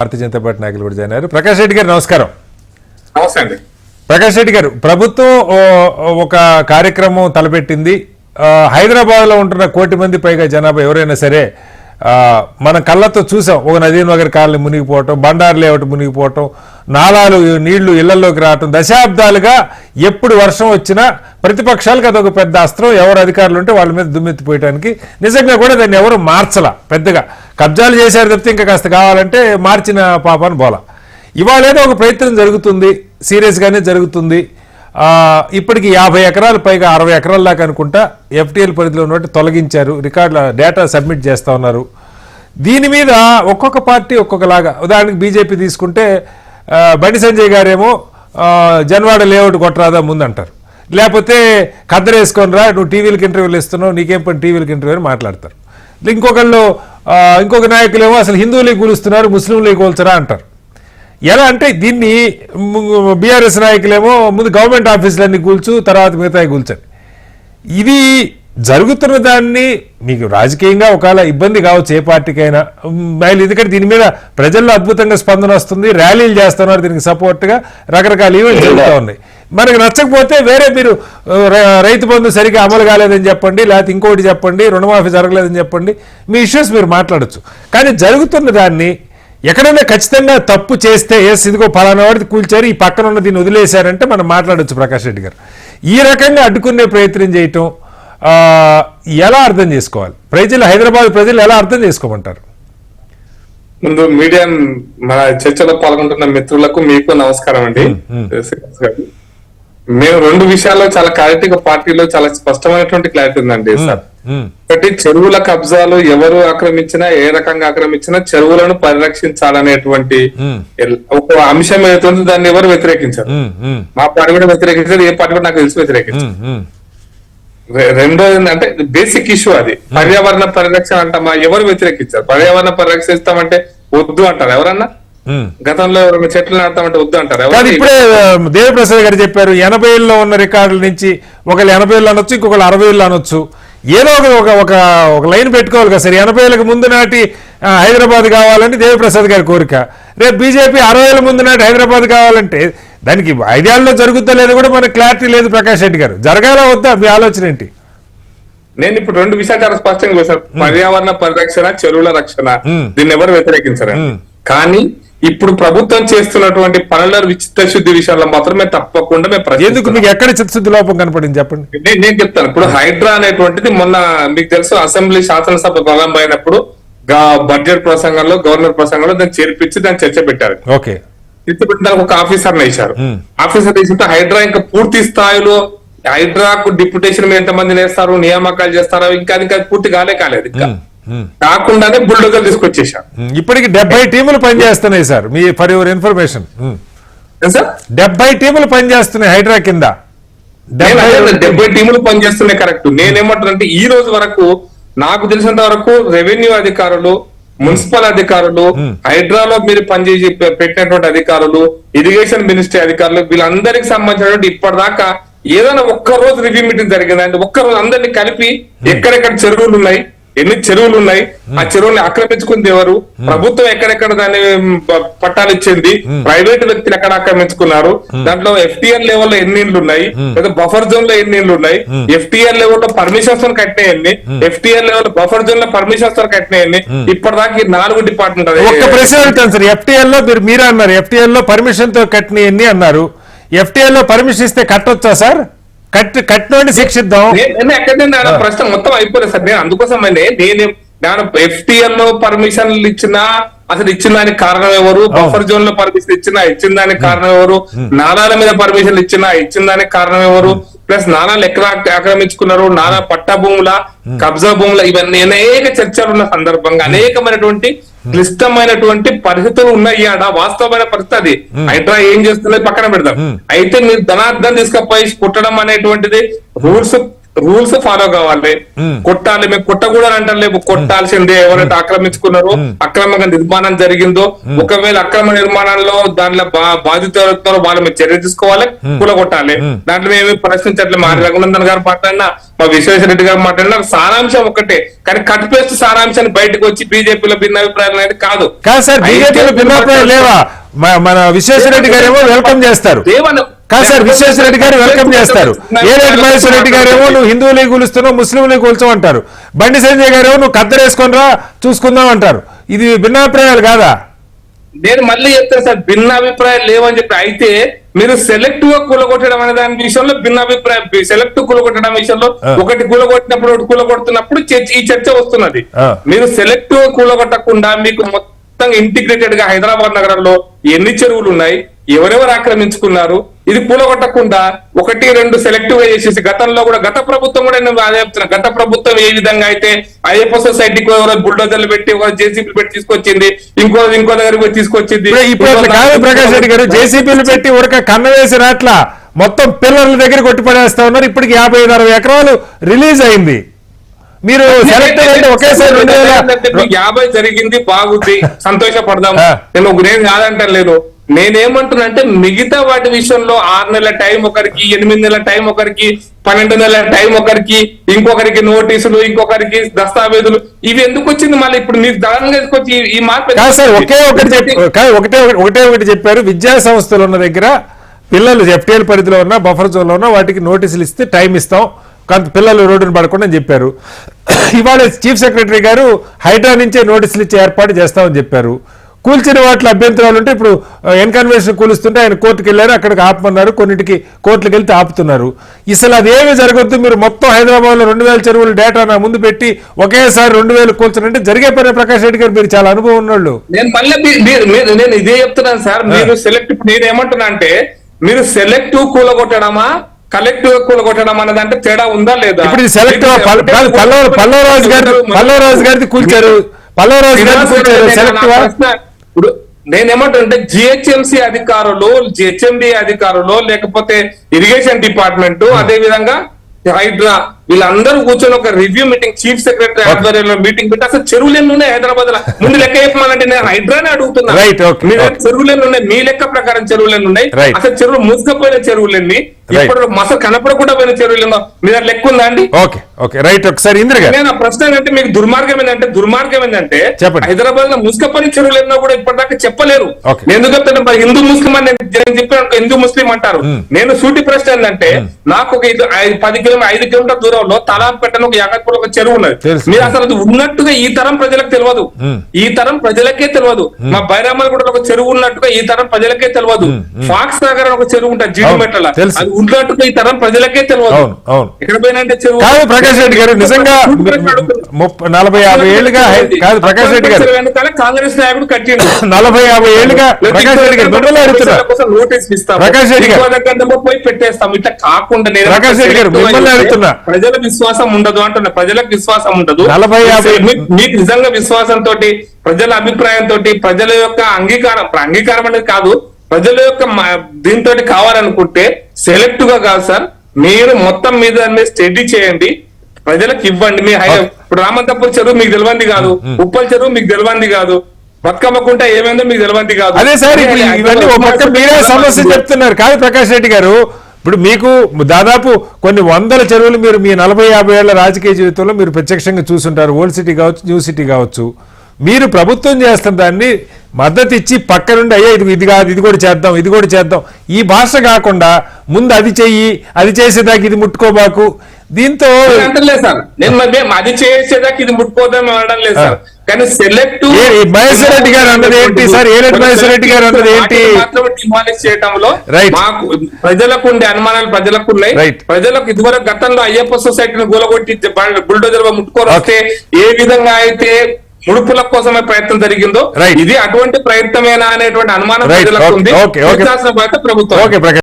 Bharatiya Janata party నాయకులు కూడా join అయ్యారు. ప్రకాష్ రెడ్డి గారు నమస్కారం. నమస్తే అండి. ప్రకాష్ రెడ్డి గారు ప్రభుత్వం ఒక కార్యక్రమం తలపెట్టింది. హైదరాబాద్లో ఉంటున్న కోటి మంది పైగా జనాభా ఎవరైనా సరే మన కళ్ళతో చూసాం. ఒక నదీ నగర్ కాలనీ మునిగిపోవటం బండారు లేఅవుట్ మునిగిపోవటం నాలాలు నీళ్ళు ఇళ్ళలోకి రావటం దశాబ్దాలుగా ఎప్పుడు వర్షం వచ్చినా ప్రతిపక్షాలకు అదొక పెద్ద అస్త్రం. ఎవరు అధికారులు ఉంటే వాళ్ళ మీద దుమ్మెత్తిపోయడానికి నిజంగా కూడా దాన్ని ఎవరు మార్చలా. పెద్దగా కబ్జాలు చేశారు తప్పితే ఇంకా కాస్త కావాలంటే మార్చిన పాపాన్ని బోలా. ఇవాళ ఏదో ఒక ప్రయత్నం జరుగుతుంది. సీరియస్గానే జరుగుతుంది. ఇప్పటికి యాభై ఎకరాల పైగా అరవై ఎకరాల దాకా అనుకుంటా ఎఫ్టీఎల్ పరిధిలో ఉన్నట్టు తొలగించారు. రికార్డుల డేటా సబ్మిట్ చేస్తూ ఉన్నారు. దీని మీద ఒక్కొక్క పార్టీ ఒక్కొక్కలాగా ఉదాహరణకి బీజేపీ తీసుకుంటే బండి సంజయ్ గారేమో జన్వాడ లేఅవుట్ కొట్టరాదా ముందంటారు. లేకపోతే కద్దరేసుకొని రా నువ్వు టీవీలకు ఇంటర్వ్యూలు ఇస్తున్నావు నీకేం పని టీవీలకు ఇంటర్వ్యూ అని మాట్లాడతారు. ఇంకొకళ్ళు ఇంకొక నాయకులేమో అసలు హిందువులకి కూలుస్తున్నారు ముస్లింలకి కూల్చరా అంటారు. ఎలా అంటే దీన్ని బీఆర్ఎస్ నాయకులేమో ముందు గవర్నమెంట్ ఆఫీసులన్నీ కూల్చు తర్వాత మిగతా కూల్చండి ఇది జరుగుతున్న దాన్ని మీకు రాజకీయంగా ఒకవేళ ఇబ్బంది కావచ్చు ఏ పార్టీకైనా. మళ్ళీ ఎందుకంటే దీని మీద ప్రజల్లో అద్భుతంగా స్పందన వస్తుంది ర్యాలీలు చేస్తున్నారు దీనికి సపోర్ట్గా రకరకాల ఈవెంట్స్ జరుగుతూ ఉన్నాయి. మనకు నచ్చకపోతే వేరే మీరు రైతు బంధు సరిగ్గా అమలు కాలేదని చెప్పండి లేకపోతే ఇంకోటి చెప్పండి రుణమాఫీ జరగలేదని చెప్పండి మీ ఇష్యూస్ మీరు మాట్లాడొచ్చు. కానీ జరుగుతున్న దాన్ని ఎక్కడైనా ఖచ్చితంగా తప్పు చేస్తే ఎస్ ఇదిగో పలానా వాడిది కూల్చారు ఈ పక్కన ఉన్న దీన్ని వదిలేశారంటే మనం మాట్లాడొచ్చు ప్రకాష్ రెడ్డి గారు. ఈ రకంగా అడ్డుకునే ప్రయత్నం చేయటం ఎలా అర్థం చేసుకోవాలి? ప్రజలు హైదరాబాద్ ప్రజలు ఎలా అర్థం చేసుకోమంటారు? ముందు మీడియా మన చర్చలో పాల్గొంటున్న మిత్రులకు మీకు నమస్కారం అండి. మేము రెండు విషయాల్లో చాలా క్లారిటీగా పార్టీలో చాలా స్పష్టమైనటువంటి క్లారిటీ ఉందండి సార్. ఒకటి చెరువుల కబ్జాలు ఎవరు ఆక్రమించినా ఏ రకంగా ఆక్రమించినా చెరువులను పరిరక్షించాలనేటువంటి ఎల్- ఒక అంశం ఏదైతుందో దాన్ని ఎవరు వ్యతిరేకించారు. ఉమ్, మా పార్టీ కూడా వ్యతిరేకించారు ఏ పార్టీ కూడా నాకు తెలిసి వ్యతిరేకించారు ఉమ్, ఉమ్, రె- రెండోది ఏంటంటే బేసిక్ ఇష్యూ అది. పర్యావరణ పరిరక్షణ అంటామా ఎవరు వ్యతిరేకించారు. పర్యావరణ పరిరక్షిస్తామంటే వద్దు అంటారు. ఎవరన్నా. గతంలో ఎవరైనా చెట్లు నాటుతామంటే వద్దు అంటారు. ఎవరు ఇప్పుడే ఆ, దేవిప్రసాద్ గారు చెప్పారు ఎనభైలో ఉన్న రికార్డుల నుంచి ఒకళ్ళు ఎనభైలో అనొచ్చు ఇంకొకళ్ళు అరవైలో అనొచ్చు. ఏదో ఒక ఒక ఒక లైన్ పెట్టుకోవాలి కదా సరే. ఎనభైలకు ముందు నాటి హైదరాబాద్ కావాలని దేవిప్రసాద్ గారి కోరిక. రేపు బీజేపీ అరవైల ముందు నాటి హైదరాబాద్ కావాలంటే దానికి ఐదేళ్ళలో జరుగుతుందో లేదో కూడా మనకు క్లారిటీ లేదు ప్రకాష్ రెడ్డి గారు. జరగాల వద్దా? మీ ఆలోచన ఏంటి? నేను ఇప్పుడు రెండు విషయాలు చాలా స్పష్టంగా చూసాను పర్యావరణ పరిరక్షణ చెరువుల రక్షణ. దీన్ని ఎవరు వ్యతిరేకించారు. కానీ ఇప్పుడు ప్రభుత్వం చేస్తున్నటువంటి పనుల విచిత్ర శుద్ధి విషయాల్లో మాత్రమే తప్పకుండా మేము ఎందుకు. మీకు ఎక్కడ చిత్తశుద్ధి లోపం కనపడింది చెప్పండి నేను చెప్తాను ఇప్పుడు హైడ్రా అనేటువంటిది మొన్న మీకు తెలుసు అసెంబ్లీ శాసనసభ ప్రారంభమైనప్పుడు బడ్జెట్ ప్రసంగంలో గవర్నర్ ప్రసంగంలో దాన్ని చేర్పించి దాన్ని చర్చ పెట్టారు ఓకే చర్చ పెట్టడానికి ఒక ఆఫీసర్ వేశారు. ఆఫీసర్ వేసింటే హైడ్రా ఇంకా పూర్తి స్థాయిలో హైడ్రాకు డిప్యుటేషన్ మీద ఎంతమంది వేస్తారు నియామకాలు చేస్తారో ఇంకా ఇంకా పూర్తి కాలే కాలేదు ఇంకా. కాకుండానే బుల్డోజర్ తీసుకొచ్చేసారు ఉమ్, ఇప్పటికి డెబ్బై టీములు పనిచేస్తున్నాయి సార్. మీ ఫర్ యువర్ ఇన్ఫర్మేషన్. డెబ్బై టీములు పనిచేస్తున్నాయి హైడ్రా కింద. డెబ్బై టీములు పనిచేస్తున్నాయి కరెక్ట్. నేనేమంటానంటే ఈ రోజు వరకు నాకు తెలిసినంత వరకు రెవెన్యూ అధికారులు మున్సిపల్ అధికారులు హైడ్రాలో మీరు పనిచేసి పెట్టినటువంటి అధికారులు ఇరిగేషన్ మినిస్ట్రీ అధికారులు వీళ్ళందరికి సంబంధించినటువంటి ఇప్పటిదాకా ఏదైనా ఒక్క రోజు రివ్యూ మీటింగ్ జరిగిందంటే ఒక్క రోజు అందరినీ కలిపి ఎక్కడెక్కడ చెరువులు ఉన్నాయి ఎన్ని చెరువులు ఉన్నాయి? ఆ చెరువుల్ని ఆక్రమించుకుంది ఎవరు? ప్రభుత్వం ఎక్కడెక్కడ దాన్ని పట్టాలు ఇచ్చింది ప్రైవేట్ వ్యక్తులు ఎక్కడ ఆక్రమించుకున్నారు? దాంట్లో ఎఫ్టీఆర్ లెవెల్లో ఎన్ని ఇండ్లు ఉన్నాయి లేదా బఫర్ జోన్లో ఎన్ని ఇండ్లు ఉన్నాయి ఎఫ్టీఆర్ లెవెల్లో పర్మిషన్స్తో కట్టినాయి ఎన్ని ఎఫ్టీఆర్ లెవెల్ బఫర్ జోన్లో పర్మిషన్స్తో కట్టినాయి ఎన్ని ఇప్పటిదాకా నాలుగు డిపార్ట్మెంట్ ఒక్క ప్రశ్న అడుగుతాను సార్ ఎఫ్టీఎల్లో మీరు మీరే అన్నారు ఎఫ్టీఎల్లో పర్మిషన్తో కట్టినవన్నీ అన్నారు. ఎఫ్టీఎల్లో పర్మిషన్ ఇస్తే కట్టొచ్చా సార్? కట్టి కట్టినోడిని శిక్షిద్దాం. నేను ఎక్కడ ప్రశ్న మొత్తం అయిపోలేదు సార్. నేను అందుకోసం నేను నేను ఎఫ్టీఎల్లో పర్మిషన్లు ఇచ్చినా అసలు ఇచ్చిన దానికి కారణం ఎవరు? బఫర్ జోన్లో పర్మిషన్ ఇచ్చినా ఇచ్చిన దానికి కారణం ఎవరు? నాలాల మీద పర్మిషన్ ఇచ్చినా ఇచ్చిన దానికి కారణం ఎవరు? ప్లస్ నాలాలు ఎక్కడ ఆక్ర- ఆక్రమించుకున్నారు? నాలా పట్టా భూముల కబ్జా భూముల? ఇవన్నీ అనేక చర్చలు ఉన్న సందర్భంగా అనేకమైనటువంటి క్లిష్టమైనటువంటి పరిస్థితులు ఉన్నాయి ఆడ వాస్తవమైన పరిస్థితి అది. హైడ్రా ఏం చేస్తున్నది పక్కన పెడతాం అయితే మీరు ధనార్థం తీసుకపోయి కుట్టడం అనేటువంటిది రూల్స్ రూల్స్ ఫాలో కావాలి. కొట్టాలి మేము కొట్టకూడదు అంటలేము కొట్టాల్సిందే. ఎవరైతే ఆక్రమించుకున్నారో అక్రమంగా నిర్మాణం జరిగిందో ఒకవేళ అక్రమ నిర్మాణంలో దాంట్లో బా- బాధితులు ఎవరున్నారో వాళ్ళ మీద చర్య తీసుకోవాలి కూలగొట్టాలి దాంట్లో మేము ప్రశ్నించట్లేదు మా రఘునందన్ గారు మాట్లాడినా మా విశ్వేశ్వర రెడ్డి గారు మాట్లాడినా సారాంశం ఒకటే కానీ కట్ పేస్ట్ సారాంశాన్ని బయటకు వచ్చి బీజేపీలో భిన్న అభిప్రాయాలు అనేది కాదు. కాదు సార్ బీజేపీలో భిన్నాభిప్రాయం లేవా? మన విశ్వేశ్వరరెడ్డి గారేమో వెల్కమ్ చేస్తారు. దేవన- కాదు సార్ విశ్వేశ్వరరెడ్డి గారు వెల్కమ్ చేస్తారు. ఏలేటి మహేశ్వర రెడ్డి గారేమో నువ్వు హిందువులే కూలుస్తున్నావు ముస్లింలే కూల్చావు అంటారు. బండి సంజయ్ గారేమో నువ్వు కత్తరేసుకొని రా చూసుకుందాం అంటారు. ఇది భిన్నాభిప్రాయాలు కాదా? నేను మళ్ళీ చెప్తాను సార్ భిన్న అభిప్రాయాలు లేవని చెప్పి అయితే మీరు సెలెక్టివ్గా కూలగొట్టడం అనే దాని విషయంలో భిన్న అభిప్రాయం సెలెక్టివ్ కూలగొట్టడం విషయంలో. ఒకటి కూలగొట్టినప్పుడు ఒకటి కూలగొడుతున్నప్పుడు చర్చ- ఈ చర్చ వస్తున్నది. మీరు సెలెక్టివ్గా కూలగొట్టకుండా మీకు మొత్తం ఇంటిగ్రేటెడ్గా హైదరాబాద్ నగరంలో ఎన్ని చెరువులు ఉన్నాయి ఎవరెవరు ఆక్రమించుకున్నారు ఇది కూలగొట్టకుండా ఒకటి రెండు సెలెక్టివ్గా చేసేసి గతంలో కూడా గత ప్రభుత్వం కూడా నేను అదే గత ప్రభుత్వం ఏ విధంగా అయితే అయ్యప్ప సొసైటీకి ఎవరో బుల్డోజర్లు పెట్టి ఎవరో జేసీపీ పెట్టి తీసుకొచ్చింది ఇంకో ఇంకో దగ్గర తీసుకొచ్చింది. ఇప్పుడు ప్రకాష్ రెడ్డి గారు జేసీపీలు పెట్టి ఉడక కన్న వేసి రాట్లా మొత్తం పిల్లల దగ్గర కొట్టి పడేస్తా ఉన్నారు ఇప్పటికి యాభై ఐదు అరవై ఎకరాలు రిలీజ్ అయింది. మీరు సెలెక్ట్ అంటే ఒకేసారి రెండు వేల యాభై జరిగింది బాగుంది సంతోషపడదాం. నేను ఒక నేను కాదంటలేను నేనేమంటున్నానంటే మిగతా వాటి విషయంలో ఆరు నెలల టైం ఒకరికి ఎనిమిది నెలల టైం ఒకరికి పన్నెండు నెలల టైం ఒకరికి ఇంకొకరికి నోటీసులు ఇంకొకరికి దస్తావేజులు. ఇవి ఎందుకు వచ్చింది మళ్ళీ ఇప్పుడు మీకు దారుణంగా తీసుకొచ్చి ఈ- మార్పు సార్ ఒకే ఒకటి ఒకటే ఒకటి- ఒకటే ఒకటి చెప్పారు. విద్యా సంస్థలు ఉన్న దగ్గర పిల్లలు ఎఫ్టీఎల్ పరిధిలో ఉన్న బఫర్ జోన్లో ఉన్న వాటికి నోటీసులు ఇస్తే టైం ఇస్తాం. కొంత పిల్లలు రోడ్డును పడకుండా అని చెప్పారు. ఇవాళ చీఫ్ సెక్రటరీ గారు హైడ్రా నుంచే నోటీసులు ఇచ్చే ఏర్పాటు చేస్తామని చెప్పారు. కూల్చిన వాటిలో అభ్యంతరాలు ఉంటే ఇప్పుడు ఎన్కన్వెన్షన్ కూలుస్తుంటే ఆయన కోర్టుకు వెళ్ళారు అక్కడికి ఆపమన్నారు కొన్నిటికి కోర్టులకు వెళ్తే ఆపుతున్నారు. అసలు అదేమి జరగద్దు మీరు మొత్తం హైదరాబాద్లో రెండు వేల చెరువుల డేటా నా ముందు పెట్టి ఒకేసారి రెండు వేలు కూల్చనంటే జరిగే పని ప్రకాష్ రెడ్డి గారు మీరు చాలా అనుభవం ఉన్నోళ్ళు. నేను మళ్ళీ నేను ఇదే చెప్తున్నాను సార్ మీరు సెలెక్ట్ ఇప్పుడు నేను ఏమంటున్నా అంటే మీరు సెలెక్టివ్ కూలగొట్టడమా కలెక్టివ్ కూలగొట్టడం అన్నది అంటే తేడా ఉందా లేదా? ఇప్పుడు సెలెక్ట్ పల్లవ పల్లవరాజు గారి పల్లవరాజు గారిది కూల్చారు. పల్లవరాజు గారిది కూల్చారు. సెలెక్ట్ ఇప్పుడు నేనేమంటే జిహెచ్ఎంసి అధికారులు జిహెచ్ఎండి అధికారులు లేకపోతే ఇరిగేషన్ డిపార్ట్మెంట్ అదే విధంగా హైడ్రా వీళ్ళందరూ కూర్చొని ఒక రివ్యూ మీటింగ్ చీఫ్ సెక్రటరీ ఆధ్వర్యంలో మీటింగ్ పెట్టి అసలు చెరువులు ఎన్ని ఉన్నాయి హైదరాబాద్లో ముందు లెక్క చెప్పమనంటే నేను హైడ్రానే అడుగుతున్నా. Okay, మీ లెక్క ప్రకారం చెరువులు ఎన్ని ఉన్నాయి. Right. అసలు చెరువులు మూసుకపోయిన చెరువులు ఎన్ని Right. ఇప్పుడు మసలు కనపడకుండా పోయిన చెరువులు ఎన్నో మీ దగ్గర లెక్క ఉందా అండి? ఓకే ఓకే రైట్ ఒకసారి నేను ప్రశ్న ఏంటంటే మీకు దుర్మార్గం ఏంటంటే దుర్మార్గం ఏంటంటే చెప్పండి. హైదరాబాద్లో ముసుకపని చెరువులు ఎన్నో కూడా ఇప్పటిదాకా చెప్పలేరు. ఎందుకు చెప్తాను మరి హిందూ ముస్లిం అని నేను చెప్పాను హిందూ ముస్లిం అంటారు. నేను సూటి ప్రశ్న ఏంటంటే నాకు ఒక పది కిలోమీటర్ ఐదు కిలోమీటర్ దూరంలో తలాపేటలో ఒక యాగపూర్ ఒక చెరువు ఉన్నది. మీరు అసలు అది ఉన్నట్టుగా ఈ తరం ప్రజలకు తెలియదు. ఈ తరం ప్రజలకే తెలియదు. మా బైరామల్ ఒక చెరువు ఉన్నట్టుగా ఈ తరం ప్రజలకే తెలియదు. ఫాక్స్ నగర్ అని ఒక చెరువు ఉంటుంది జీడిమెట్ల. అది ఉన్నట్టుగా ఈ తరం ప్రజలకే తెలియదు. ఎక్కడ పోయినంటే చెరువు ప్రకాష్ రెడ్డి గారు నిజంగా ముప్ప- నలభై యాభై ఏళ్ళుగా కాదు ప్రకాష్ రెడ్డి గారు. కాంగ్రెస్ నాయకుడు కట్టిండు నలభై యాభై ఏళ్ళుగా ప్రకాష్ రెడ్డి గారు మిమ్మల్ని అడుగుతున్నా. నోటీస్ ఇస్తాం ప్రకాష్ రెడ్డి గారు. పోయి పెట్టేస్తాం. ఇట్లా కాకుండా నేను ప్రకాష్ రెడ్డి గారు, మిమ్మల్ని అడుగుతున్నా. ప్రజల విశ్వాసం ఉండదు అంటున్నా. ప్రజలకు విశ్వాసం ఉండదు. నలభై యాభై- మీ- మీకు నిజంగా విశ్వాసంతో ప్రజల అభిప్రాయంతో ప్రజల యొక్క అంగీకారం అంగీకారం అనేది కాదు. ప్రజల యొక్క దీంతో కావాలనుకుంటే సెలెక్ట్గా కాదు సార్. మీరు మొత్తం మీద స్టడీ చేయండి. ప్రజలకు ఇవ్వండి. మీ హై- ఇప్పుడు రామంతపూర్ చెరువు మీకు తెలియంది కాదు. ఉప్పల్ చెరువు మీకు తెలియంది కాదు. బతుకమ్మకుంటే ఏమైందో మీకు తెలియంది కాదు. అదే సార్ ఇవన్నీ మీరే సమస్య చెప్తున్నారు. కాదు ప్రకాష్ రెడ్డి గారు ఇప్పుడు మీకు దాదాపు కొన్ని వందల చెరువులు మీరు మీ నలభై యాభై ఏళ్ళ రాజకీయ జీవితంలో మీరు ప్రత్యక్షంగా చూసుంటారు. ఓల్డ్ సిటీ కావచ్చు న్యూ సిటీ కావచ్చు. మీరు ప్రభుత్వం చేస్తున్న దాన్ని మద్దతు ఇచ్చి పక్క నుండి అయ్యా ఇది ఇది కాదు ఇది కూడా చేద్దాం ఇది కూడా చేద్దాం. ఈ భాష కాకుండా ముందు అది చెయ్యి అది చేసేదాకా ఇది ముట్టుకోబాకు. దీంతో అంటలేదు సార్ నేను అది చేసేదాకా ఇది ముట్టుకోదాం అనడం లేదు సార్ కానీ సెలెక్ట్ మహేశ్వర్ రెడ్డి గారు అన్నది ఏంటి సార్? ఏలటి మహేశ్వర్ రెడ్డి గారు అన్నది ఏంటి? డిమాలిష్ చేయడంలో. మాకు ప్రజలకు ఉండే అనుమానాలు ప్రజలకు ఉన్నాయి. ప్రజలకు ఇదివరకు గతంలో అయ్యప్ప సొసైటీని గూలగొట్టి బుల్డోజర్ ముట్టుకొని వస్తే ఏ విధంగా అయితే ముడుపుల కోసమే ప్రయత్నం జరిగిందో. ఇది అటువంటి ప్రయత్నమేనా అనేటువంటి అనుమానం. ప్రజలకు. ఉంది ప్రభుత్వం